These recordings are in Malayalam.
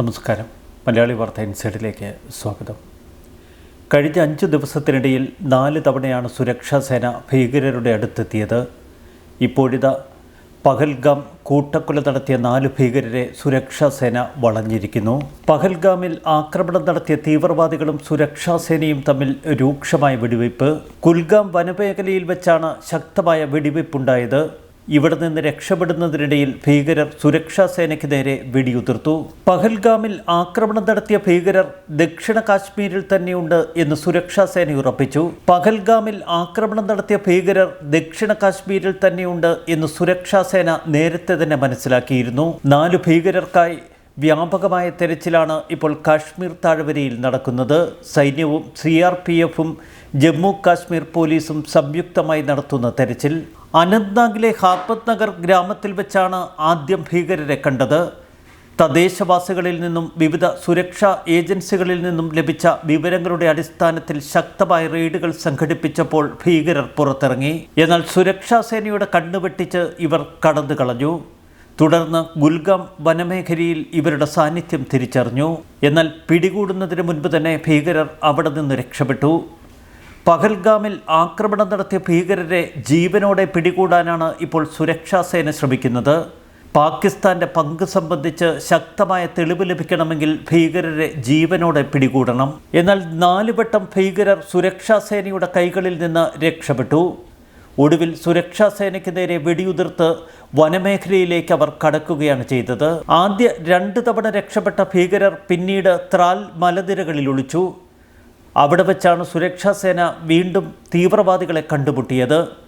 നമസ്കാരം. മലയാളി വാർത്ത ഇൻസൈഡിലേക്ക് സ്വാഗതം. കഴിഞ്ഞ അഞ്ച് ദിവസത്തിനിടയിൽ നാല് തവണയാണ് സുരക്ഷാ സേന ഭീകരരുടെ അടുത്തെത്തിയത്. ഇപ്പോഴിത പഹൽഗാം കൂട്ടക്കൊല നടത്തിയ നാല് ഭീകരരെ സുരക്ഷാ സേന വളഞ്ഞിരിക്കുന്നു. പഹൽഗാമിൽ ആക്രമണം നടത്തിയ തീവ്രവാദികളും സുരക്ഷാ സേനയും തമ്മിൽ രൂക്ഷമായ വെടിവയ്പ്. കുൽഗാം വനമേഖലയിൽ വെച്ചാണ് ശക്തമായ വെടിവയ്പുണ്ടായത്. ഇവിടെ നിന്ന് രക്ഷപ്പെടുന്നതിനിടയിൽ ഭീകരർ സുരക്ഷാ സേനയ്ക്ക് നേരെ വെടിയുതിർത്തു. പഹൽഗാമിൽ ആക്രമണം നടത്തിയ ഭീകരർ ദക്ഷിണ കാശ്മീരിൽ തന്നെയുണ്ട് എന്ന് സുരക്ഷാ സേന ഉറപ്പിച്ചു. പഹൽഗാമിൽ ആക്രമണം നടത്തിയ ഭീകരർ ദക്ഷിണ കാശ്മീരിൽ തന്നെയുണ്ട് എന്ന് സുരക്ഷാ സേന നേരത്തെ തന്നെ മനസ്സിലാക്കിയിരുന്നു. നാലു ഭീകരർക്കായി വ്യാപകമായ തെരച്ചിലാണ് ഇപ്പോൾ കാശ്മീർ താഴ്വരയിൽ നടക്കുന്നത്. സൈന്യവും സി ആർ പി എഫും ജമ്മു കാശ്മീർ പോലീസും സംയുക്തമായി നടത്തുന്ന തെരച്ചിൽ. അനന്ത്നാഗിലെ ഹാർപത് നഗർ ഗ്രാമത്തിൽ വെച്ചാണ് ആദ്യം ഭീകരരെ കണ്ടത്. തദ്ദേശവാസികളിൽ നിന്നും വിവിധ സുരക്ഷാ ഏജൻസികളിൽ നിന്നും ലഭിച്ച വിവരങ്ങളുടെ അടിസ്ഥാനത്തിൽ ശക്തമായ റെയ്ഡുകൾ സംഘടിപ്പിച്ചപ്പോൾ ഭീകരർ പുറത്തിറങ്ങി. എന്നാൽ സുരക്ഷാ സേനയുടെ കണ്ണുവെട്ടിച്ച് ഇവർ കടന്നു കളഞ്ഞു തുടർന്ന് ഗുൽഗാം വനമേഖലയിൽ ഇവരുടെ സാന്നിധ്യം തിരിച്ചറിഞ്ഞു. എന്നാൽ പിടികൂടുന്നതിന് മുൻപ് തന്നെ ഭീകരർ അവിടെ നിന്ന് രക്ഷപ്പെട്ടു. പഹൽഗാമിൽ ആക്രമണം നടത്തിയ ഭീകരരെ ജീവനോടെ പിടികൂടാനാണ് ഇപ്പോൾ സുരക്ഷാ സേന ശ്രമിക്കുന്നത്. പാകിസ്ഥാന്റെ പങ്ക് സംബന്ധിച്ച് ശക്തമായ തെളിവ് ലഭിക്കണമെങ്കിൽ ഭീകരരെ ജീവനോടെ പിടികൂടണം. എന്നാൽ നാലുവട്ടം ഭീകരർ സുരക്ഷാ സേനയുടെ കൈകളിൽ നിന്ന് രക്ഷപ്പെട്ടു. ഒടുവിൽ സുരക്ഷാ സേനയ്ക്ക് നേരെ വെടിയുതിർത്ത് വനമേഖലയിലേക്ക് അവർ കടക്കുകയാണ് ചെയ്തത്. ആദ്യ രണ്ട് തവണ രക്ഷപ്പെട്ട ഭീകരർ പിന്നീട് ത്രാൽ മലനിരകളിൽ ഒളിച്ചു. അവിടെ വെച്ചാണ് സുരക്ഷാ സേന വീണ്ടും തീവ്രവാദികളെ കണ്ടുമുട്ടിയത്.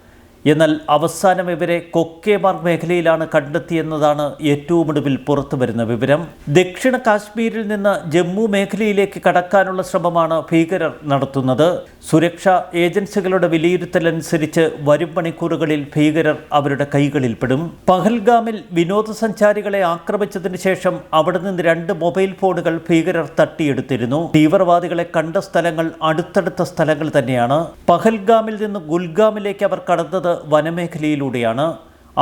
എന്നാൽ അവസാനം ഇവരെ കൊക്കേമാർ മേഖലയിലാണ് കണ്ടെത്തിയെന്നതാണ് ഏറ്റവും ഒടുവിൽ പുറത്തു വരുന്ന വിവരം. ദക്ഷിണ കാശ്മീരിൽ നിന്ന് ജമ്മു മേഖലയിലേക്ക് കടക്കാനുള്ള ശ്രമമാണ് ഭീകരർ നടത്തുന്നത്. സുരക്ഷാ ഏജൻസികളുടെ വിലയിരുത്തലനുസരിച്ച് വരും മണിക്കൂറുകളിൽ ഭീകരർ അവരുടെ കൈകളിൽ പെടും പഹൽഗാമിൽ വിനോദസഞ്ചാരികളെ ആക്രമിച്ചതിന് ശേഷം അവിടെ നിന്ന് രണ്ട് മൊബൈൽ ഫോണുകൾ ഭീകരർ തട്ടിയെടുത്തിരുന്നു. തീവ്രവാദികളെ കണ്ട സ്ഥലങ്ങൾ അടുത്തടുത്ത സ്ഥലങ്ങൾ തന്നെയാണ്. പഹൽഗാമിൽ നിന്ന് ഗുൽഗാമിലേക്ക് അവർ കടന്നത് വനമേഖലയിലൂടെയാണ്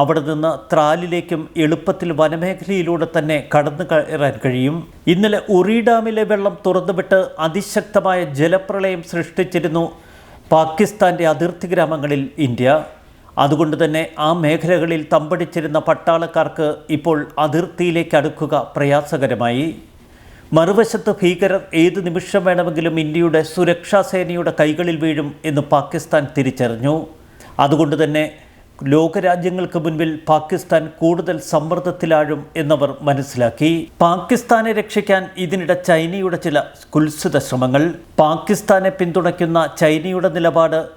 അവിടെ നിന്ന് ത്രാലിലേക്കും എളുപ്പത്തിൽ വനമേഖലയിലൂടെ തന്നെ കടന്നു കയറാൻ കഴിയും. ഇന്നലെ ഉറി ഡാമിലെ വെള്ളം തുറന്നുവിട്ട് അതിശക്തമായ ജലപ്രളയം സൃഷ്ടിച്ചിരുന്നു പാകിസ്ഥാന്റെ അതിർത്തി ഗ്രാമങ്ങളിൽ ഇന്ത്യ. അതുകൊണ്ട് തന്നെ ആ മേഖലകളിൽ തമ്പടിച്ചിരുന്ന പട്ടാളക്കാർക്ക് ഇപ്പോൾ അതിർത്തിയിലേക്ക് അടുക്കുക പ്രയാസകരമായി. മറുവശത്ത് ഭീകരർ ഏത് നിമിഷം വേണമെങ്കിലും ഇന്ത്യയുടെ സുരക്ഷാ സേനയുടെ കൈകളിൽ വീഴും എന്ന് പാകിസ്ഥാൻ തിരിച്ചറിഞ്ഞു. അതുകൊണ്ട് തന്നെ ലോകരാജ്യങ്ങൾക്ക് മുൻപിൽ പാകിസ്ഥാൻ കൂടുതൽ സമ്മർദ്ദത്തിലാഴും എന്നവർ മനസ്സിലാക്കി. പാകിസ്ഥാനെ രക്ഷിക്കാൻ ഇതിനിടെ ചൈനയുടെ ചില കുൽസിത ശ്രമങ്ങൾ. പാകിസ്ഥാനെ പിന്തുണയ്ക്കുന്ന ചൈനയുടെ നിലപാട്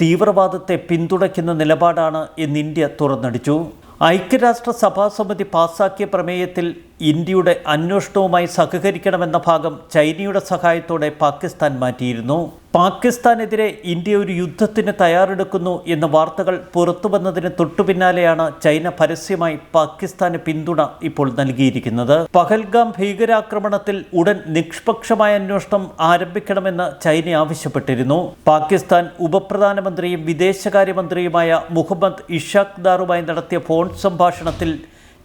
തീവ്രവാദത്തെ പിന്തുണയ്ക്കുന്ന നിലപാടാണ് എന്ന് ഇന്ത്യ തുറന്നടിച്ചു. ഐക്യരാഷ്ട്ര സഭാ സമിതി പാസാക്കിയ പ്രമേയത്തിൽ ഇന്ത്യയുടെ അന്വേഷണവുമായി സഹകരിക്കണമെന്ന ഭാഗം ചൈനയുടെ സഹായത്തോടെ പാകിസ്ഥാൻ മാറ്റിയിരുന്നു. പാകിസ്ഥാനെതിരെ ഇന്ത്യ ഒരു യുദ്ധത്തിന് തയ്യാറെടുക്കുന്നു എന്ന വാർത്തകൾ പുറത്തു വന്നതിന് തൊട്ടുപിന്നാലെയാണ് ചൈന പരസ്യമായി പാകിസ്ഥാന് പിന്തുണ ഇപ്പോൾ നൽകിയിരിക്കുന്നത്. പഹൽഗാം ഭീകരാക്രമണത്തിൽ ഉടൻ നിഷ്പക്ഷമായ അന്വേഷണം ആരംഭിക്കണമെന്ന് ചൈന ആവശ്യപ്പെട്ടിരുന്നു. പാകിസ്ഥാൻ ഉപപ്രധാനമന്ത്രിയും വിദേശകാര്യമന്ത്രിയുമായ മുഹമ്മദ് ഇഷാഖ് ദാറുമായി നടത്തിയ ഫോൺ സംഭാഷണത്തിൽ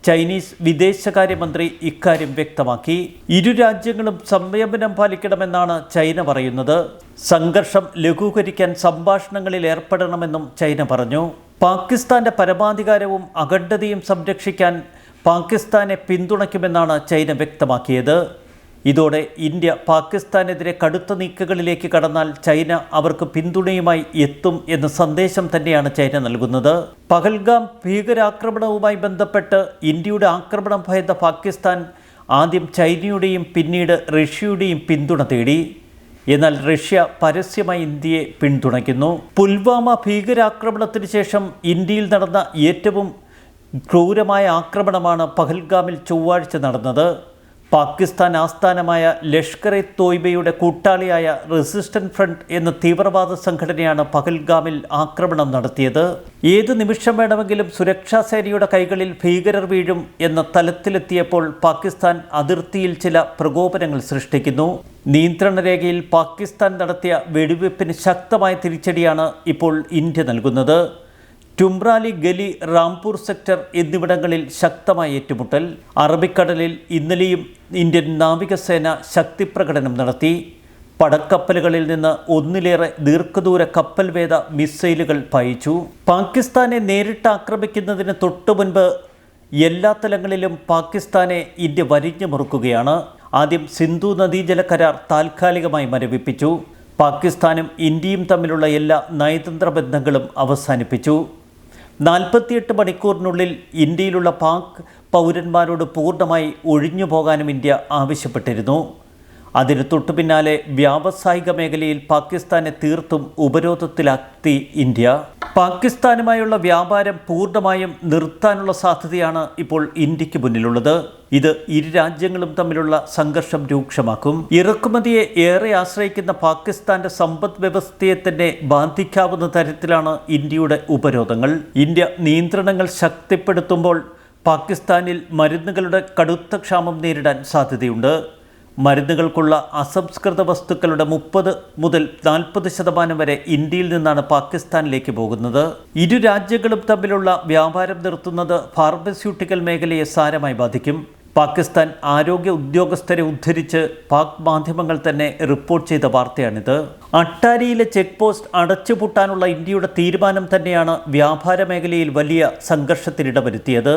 ചൈനീസ് വിദേശകാര്യമന്ത്രി ഇക്കാര്യം വ്യക്തമാക്കി. ഇരു രാജ്യങ്ങളും സംയമനം പാലിക്കണമെന്നാണ് ചൈന പറയുന്നത്. സംഘർഷം ലഘൂകരിക്കാൻ സംഭാഷണങ്ങളിൽ ഏർപ്പെടണമെന്നും ചൈന പറഞ്ഞു. പാകിസ്ഥാന്റെ പരമാധികാരവും അഖണ്ഡതയും സംരക്ഷിക്കാൻ പാകിസ്ഥാനെ പിന്തുണയ്ക്കുമെന്നാണ് ചൈന വ്യക്തമാക്കിയത്. ഇതോടെ ഇന്ത്യ പാകിസ്ഥാനെതിരെ കടുത്ത നീക്കങ്ങളിലേക്ക് കടന്നാൽ ചൈന അവർക്ക് പിന്തുണയുമായി എത്തും എന്ന സന്ദേശം തന്നെയാണ് ചൈന നൽകുന്നത്. പഹൽഗാം ഭീകരാക്രമണവുമായി ബന്ധപ്പെട്ട് ഇന്ത്യയുടെ ആക്രമണം ഭയന്ന പാകിസ്ഥാൻ ആദ്യം ചൈനയുടെയും പിന്നീട് റഷ്യയുടെയും പിന്തുണ തേടി. എന്നാൽ റഷ്യ പരസ്യമായി ഇന്ത്യയെ പിന്തുണയ്ക്കുന്നു. പുൽവാമ ഭീകരാക്രമണത്തിന് ശേഷം ഇന്ത്യയിൽ നടന്ന ഏറ്റവും ക്രൂരമായ ആക്രമണമാണ് പഹൽഗാമിൽ ചൊവ്വാഴ്ച നടന്നത്. പാകിസ്ഥാൻ ആസ്ഥാനമായ ലഷ്കർ എ തോയ്ബയുടെ കൂട്ടാളിയായ റെസിസ്റ്റന്റ് ഫ്രണ്ട് എന്ന തീവ്രവാദ സംഘടനയാണ് പഹൽഗാമിൽ ആക്രമണം നടത്തിയത്. ഏത് നിമിഷം വേണമെങ്കിലും സുരക്ഷാ സേനയുടെ കൈകളിൽ ഭീകരർ വീഴും എന്ന തലത്തിലെത്തിയപ്പോൾ പാകിസ്ഥാൻ അതിർത്തിയിൽ ചില പ്രകോപനങ്ങൾ സൃഷ്ടിക്കുന്നു. നിയന്ത്രണ രേഖയിൽ പാകിസ്ഥാൻ നടത്തിയ വെടിവെപ്പിന് ശക്തമായ തിരിച്ചടിയാണ് ഇപ്പോൾ ഇന്ത്യ നൽകുന്നത്. ടുംബ്രാലി ഗലി റാംപൂർ സെക്ടർ എന്നിവിടങ്ങളിൽ ശക്തമായ ഏറ്റുമുട്ടൽ. അറബിക്കടലിൽ ഇന്നലെയും ഇന്ത്യൻ നാവികസേന ശക്തിപ്രകടനം നടത്തി. പടക്കപ്പലുകളിൽ നിന്ന് ഒന്നിലേറെ ദീർഘദൂര കപ്പൽ വേദ മിസൈലുകൾ പായിച്ചു. പാകിസ്ഥാനെ നേരിട്ട് ആക്രമിക്കുന്നതിന് തൊട്ടു മുൻപ് എല്ലാ തലങ്ങളിലും പാകിസ്ഥാനെ ഇന്ത്യ വരിഞ്ഞു മുറുക്കുകയാണ്. ആദ്യം സിന്ധു നദീജല കരാർ താൽക്കാലികമായി മരവിപ്പിച്ചു. പാകിസ്ഥാനും ഇന്ത്യയും തമ്മിലുള്ള എല്ലാ നയതന്ത്ര ബന്ധങ്ങളും അവസാനിപ്പിച്ചു. നാൽപ്പത്തിയെട്ട് മണിക്കൂറിനുള്ളിൽ ഇന്ത്യയിലുള്ള പാക് പൗരന്മാരോട് പൂർണമായി ഒഴിഞ്ഞു പോകാനും ഇന്ത്യ ആവശ്യപ്പെട്ടിരുന്നു. അതിന് തൊട്ടു പിന്നാലെ വ്യാവസായിക മേഖലയിൽ പാകിസ്ഥാനെ തീർത്തും ഉപരോധത്തിലാക്കി ഇന്ത്യ. പാകിസ്ഥാനുമായുള്ള വ്യാപാരം പൂർണമായും നിർത്താനുള്ള സാധ്യതയാണ് ഇപ്പോൾ ഇന്ത്യയ്ക്ക് മുന്നിലുള്ളത്. ഇത് ഇരു രാജ്യങ്ങളും തമ്മിലുള്ള സംഘർഷം രൂക്ഷമാക്കും. ഇറക്കുമതിയെ ഏറെ ആശ്രയിക്കുന്ന പാകിസ്ഥാന്റെ സമ്പദ് വ്യവസ്ഥയെ തന്നെ ബാധിക്കാവുന്ന തരത്തിലാണ് ഇന്ത്യയുടെ ഉപരോധങ്ങൾ. ഇന്ത്യ നിയന്ത്രണങ്ങൾ ശക്തിപ്പെടുത്തുമ്പോൾ പാകിസ്ഥാനിൽ മരുന്നുകളുടെ കടുത്ത ക്ഷാമം നേരിടാൻ സാധ്യതയുണ്ട്. മരുന്നുകൾക്കുള്ള അസംസ്കൃത വസ്തുക്കളുടെ മുപ്പത് മുതൽ നാൽപ്പത് ശതമാനം വരെ ഇന്ത്യയിൽ നിന്നാണ് പാകിസ്ഥാനിലേക്ക് പോകുന്നത്. ഇരു രാജ്യങ്ങളും തമ്മിലുള്ള വ്യാപാരം നിർത്തുന്നത് ഫാർമസ്യൂട്ടിക്കൽ മേഖലയെ സാരമായി ബാധിക്കും. പാകിസ്ഥാൻ ആരോഗ്യ ഉദ്യോഗസ്ഥരെ ഉദ്ധരിച്ച് പാക് മാധ്യമങ്ങൾ തന്നെ റിപ്പോർട്ട് ചെയ്ത വാർത്തയാണിത്. അട്ടാരിയിലെ ചെക്ക് പോസ്റ്റ് അടച്ചുപൂട്ടാനുള്ള ഇന്ത്യയുടെ തീരുമാനം തന്നെയാണ് വ്യാപാര മേഖലയിൽ വലിയ സംഘർഷത്തിനിടവരുത്തിയത്.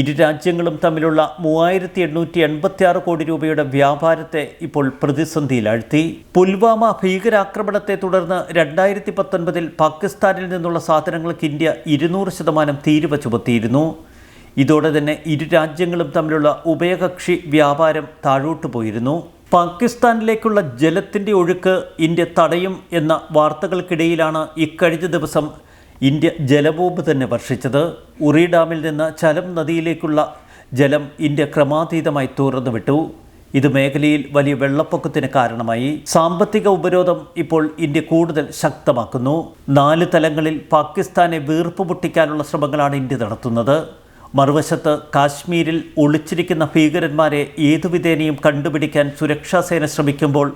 ഇരു രാജ്യങ്ങളും തമ്മിലുള്ള മൂവായിരത്തി എണ്ണൂറ്റി എൺപത്തി ആറ് കോടി രൂപയുടെ വ്യാപാരത്തെ ഇപ്പോൾ പ്രതിസന്ധിയിലാഴ്ത്തി. പുൽവാമ ഭീകരാക്രമണത്തെ തുടർന്ന് രണ്ടായിരത്തി പത്തൊൻപതിൽ പാകിസ്ഥാനിൽ നിന്നുള്ള സാധനങ്ങൾക്ക് ഇന്ത്യ ഇരുന്നൂറ് ശതമാനം തീരുവ ചുമത്തിയിരുന്നു. ഇതോടെ തന്നെ ഇരു രാജ്യങ്ങളും തമ്മിലുള്ള ഉഭയകക്ഷി വ്യാപാരം താഴോട്ടു പോയിരുന്നു. പാകിസ്ഥാനിലേക്കുള്ള ജലത്തിന്റെ ഒഴുക്ക് ഇന്ത്യ തടയും എന്ന വാർത്തകൾക്കിടയിലാണ് ഇക്കഴിഞ്ഞ ദിവസം ഇന്ത്യ ജലബോംബ് തന്നെ വർഷിച്ചത്. ഉറി ഡാമിൽ നിന്ന് ചലം നദിയിലേക്കുള്ള ജലം ഇന്ത്യ ക്രമാതീതമായി തുറന്നുവിട്ടു. ഇത് മേഖലയിൽ വലിയ വെള്ളപ്പൊക്കത്തിന് കാരണമായി. സാമ്പത്തിക ഉപരോധം ഇപ്പോൾ ഇന്ത്യ കൂടുതൽ ശക്തമാക്കുന്നു. നാല് തലങ്ങളിൽ പാകിസ്ഥാനെ വീർപ്പ് പൊട്ടിക്കാനുള്ള ശ്രമങ്ങളാണ് ഇന്ത്യ നടത്തുന്നത്. മറുവശത്ത് കാശ്മീരിൽ ഒളിച്ചിരിക്കുന്ന ഭീകരന്മാരെ ഏതുവിധേനയും കണ്ടുപിടിക്കാൻ സുരക്ഷാസേന ശ്രമിക്കുമ്പോൾ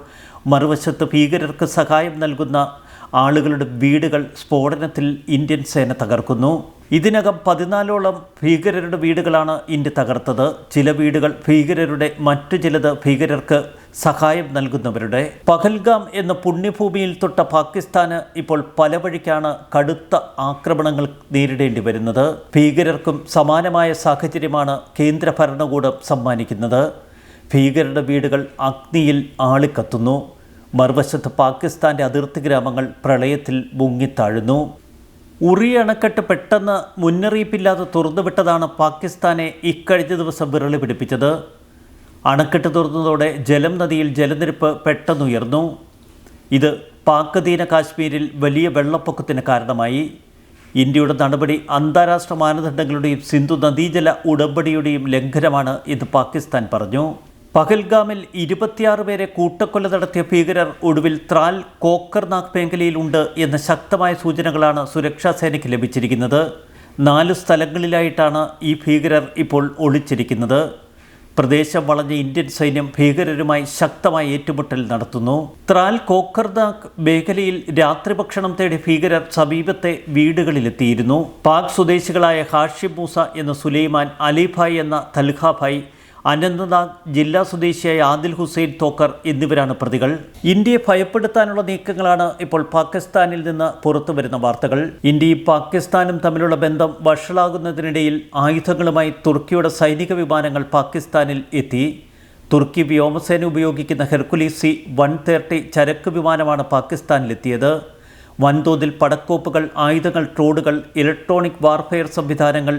മറുവശത്ത് ഭീകരർക്ക് സഹായം നൽകുന്ന ആളുകളുടെ വീടുകൾ സ്ഫോടനത്തിൽ ഇന്ത്യൻ സേന തകർക്കുന്നു. ഇതിനകം പതിനാലോളം ഭീകരരുടെ വീടുകളാണ് ഇന്ത്യ തകർത്തത്. ചില വീടുകൾ ഭീകരരുടെ മറ്റു ചിലത് ഭീകരർക്ക് സഹായം നൽകുന്നവരുടെ. പഹൽഗാം എന്ന പുണ്യഭൂമിയിൽ തൊട്ട പാകിസ്ഥാന് ഇപ്പോൾ പല വഴിക്കാണ് കടുത്ത ആക്രമണങ്ങൾ നേരിടേണ്ടി വരുന്നത്. ഭീകരർക്കും സമാനമായ സാഹചര്യമാണ് കേന്ദ്ര ഭരണകൂടം സമ്മാനിക്കുന്നത്. ഭീകരരുടെ വീടുകൾ അഗ്നിയിൽ ആളിക്കത്തുന്നു. മറുവശത്ത് പാകിസ്ഥാന്റെ അതിർത്തി ഗ്രാമങ്ങൾ പ്രളയത്തിൽ മുങ്ങിത്താഴുന്നു. ഉറി അണക്കെട്ട് പെട്ടെന്ന് മുന്നറിയിപ്പില്ലാതെ തുറന്നുവിട്ടതാണ് പാകിസ്ഥാനെ ഇക്കഴിഞ്ഞ ദിവസം വിരളി പിടിപ്പിച്ചത്. അണക്കെട്ട് തുറന്നതോടെ ജലം നദിയിൽ ജലനിരപ്പ് പെട്ടെന്നുയർന്നു. ഇത് പാക് അധീന കാശ്മീരിൽ വലിയ വെള്ളപ്പൊക്കത്തിന് കാരണമായി. ഇന്ത്യയുടെ നടപടി അന്താരാഷ്ട്ര മാനദണ്ഡങ്ങളുടെയും സിന്ധു നദീജല ഉടമ്പടിയുടെയും ലംഘനമാണ് ഇത് പാകിസ്ഥാൻ പറഞ്ഞു. പഹൽഗാമിൽ ഇരുപത്തിയാറ് പേരെ കൂട്ടക്കൊല നടത്തിയ ഭീകരർ ഒടുവിൽ ത്രാൽ കോക്കർനാഗ് മേഖലയിലുണ്ട് എന്ന ശക്തമായ സൂചനകളാണ് സുരക്ഷാ സേനയ്ക്ക് ലഭിച്ചിരിക്കുന്നത്. നാല് സ്ഥലങ്ങളിലായിട്ടാണ് ഈ ഭീകരർ ഇപ്പോൾ ഒളിച്ചിരിക്കുന്നത്. പ്രദേശം വളഞ്ഞ ഇന്ത്യൻ സൈന്യം ഭീകരരുമായി ശക്തമായ ഏറ്റുമുട്ടൽ നടത്തുന്നു. ത്രാൽ കോക്കർനാഗ് മേഖലയിൽ രാത്രി ഭക്ഷണം തേടി ഭീകരർ സമീപത്തെ വീടുകളിലെത്തിയിരുന്നു. പാക് സ്വദേശികളായ ഹാഷിം മൂസ എന്ന സുലൈമാൻ അലിഭായ് എന്ന തൽഹാഭായ് അനന്തനാഗ് ജില്ലാ സ്വദേശിയായ ആദിൽ ഹുസൈൻ തോക്കർ എന്നിവരാണ് പ്രതികൾ. ഇന്ത്യയെ ഭയപ്പെടുത്താനുള്ള നീക്കങ്ങളാണ് ഇപ്പോൾ പാകിസ്ഥാനിൽ നിന്ന് പുറത്തു വരുന്ന വാർത്തകൾ. ഇന്ത്യയും പാകിസ്ഥാനും തമ്മിലുള്ള ബന്ധം വഷളാകുന്നതിനിടയിൽ ആയുധങ്ങളുമായി തുർക്കിയുടെ സൈനിക വിമാനങ്ങൾ പാകിസ്ഥാനിൽ എത്തി. തുർക്കി വ്യോമസേന ഉപയോഗിക്കുന്ന ഹെർക്കുലീസ് സി വൺ തേർട്ടി ചരക്ക് വിമാനമാണ് പാകിസ്ഥാനിലെത്തിയത്. വൻതോതിൽ പടക്കോപ്പുകൾ ആയുധങ്ങൾ ട്രോഡുകൾ ഇലക്ട്രോണിക് വാർഫെയർ സംവിധാനങ്ങൾ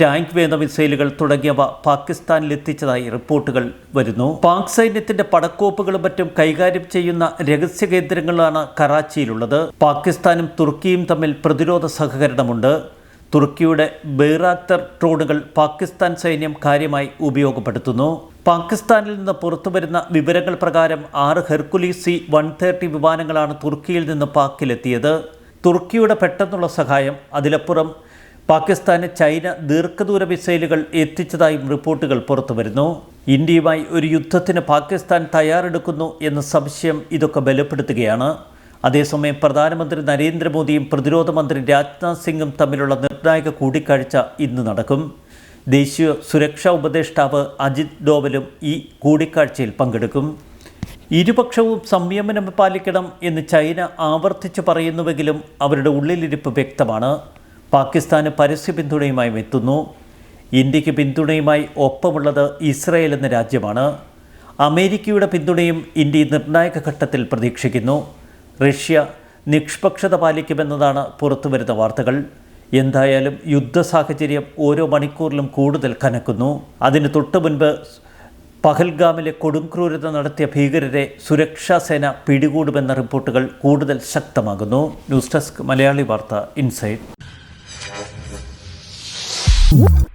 ടാങ്ക് വേദ മിസൈലുകൾ തുടങ്ങിയവ പാകിസ്ഥാനിലെത്തിച്ചതായി റിപ്പോർട്ടുകൾ വരുന്നു. പാക് സൈന്യത്തിന്റെ പടക്കോപ്പുകളും മറ്റും കൈകാര്യം ചെയ്യുന്ന രഹസ്യ കേന്ദ്രങ്ങളാണ് കറാച്ചിയിലുള്ളത്. പാകിസ്ഥാനും തുർക്കിയും തമ്മിൽ പ്രതിരോധ സഹകരണമുണ്ട്. തുർക്കിയുടെ ബേറാക്തർ ഡ്രോണുകൾ പാകിസ്ഥാൻ സൈന്യം കാര്യമായി ഉപയോഗപ്പെടുത്തുന്നു. പാകിസ്ഥാനിൽ നിന്ന് പുറത്തുവരുന്ന വിവരങ്ങൾ പ്രകാരം ആറ് ഹെർക്കുലീസ് സി വൺ തേർട്ടി വിമാനങ്ങളാണ് തുർക്കിയിൽ നിന്ന് പാക്കിലെത്തിയത്. തുർക്കിയുടെ പെട്ടെന്നുള്ള സഹായം അതിലപ്പുറം പാകിസ്ഥാന് ചൈന ദീർഘദൂര മിസൈലുകൾ എത്തിച്ചതായും റിപ്പോർട്ടുകൾ പുറത്തുവരുന്നു. ഇന്ത്യയുമായി ഒരു യുദ്ധത്തിന് പാകിസ്ഥാൻ തയ്യാറെടുക്കുന്നു എന്ന സംശയം ഇതൊക്കെ ബലപ്പെടുത്തുകയാണ്. അതേസമയം പ്രധാനമന്ത്രി നരേന്ദ്രമോദിയും പ്രതിരോധ മന്ത്രി രാജ്നാഥ് സിംഗും തമ്മിലുള്ള നിർണായക കൂടിക്കാഴ്ച ഇന്ന് നടക്കും. ദേശീയ സുരക്ഷാ ഉപദേഷ്ടാവ് അജിത് ഡോവലും ഈ കൂടിക്കാഴ്ചയിൽ പങ്കെടുക്കും. ഇരുപക്ഷവും സംയമനം പാലിക്കണം എന്ന് ചൈന ആവർത്തിച്ച് പറയുന്നുവെങ്കിലും അവരുടെ ഉള്ളിലിരിപ്പ് വ്യക്തമാണ്. പാകിസ്ഥാന് പരസ്യ പിന്തുണയുമായി എത്തുന്നു. ഇന്ത്യയ്ക്ക് പിന്തുണയുമായി ഒപ്പമുള്ളത് ഇസ്രായേൽ എന്ന രാജ്യമാണ്. അമേരിക്കയുടെ പിന്തുണയും ഇന്ത്യ നിർണായക ഘട്ടത്തിൽ പ്രതീക്ഷിക്കുന്നു. റഷ്യ നിഷ്പക്ഷത പാലിക്കുമെന്നതാണ് പുറത്തുവരുന്ന വാർത്തകൾ. എന്തായാലും യുദ്ധ സാഹചര്യം ഓരോ മണിക്കൂറിലും കൂടുതൽ കനക്കുന്നു. അതിന് തൊട്ടു മുൻപ് പഹൽഗാമിലെ കൊടുംക്രൂരത നടത്തിയ ഭീകരരെ സുരക്ഷാ സേന പിടികൂടുമെന്ന റിപ്പോർട്ടുകൾ കൂടുതൽ ശക്തമാകുന്നു. ന്യൂസ് ഡെസ്ക് മലയാളി വാർത്ത ഇൻസൈഡ് Woo!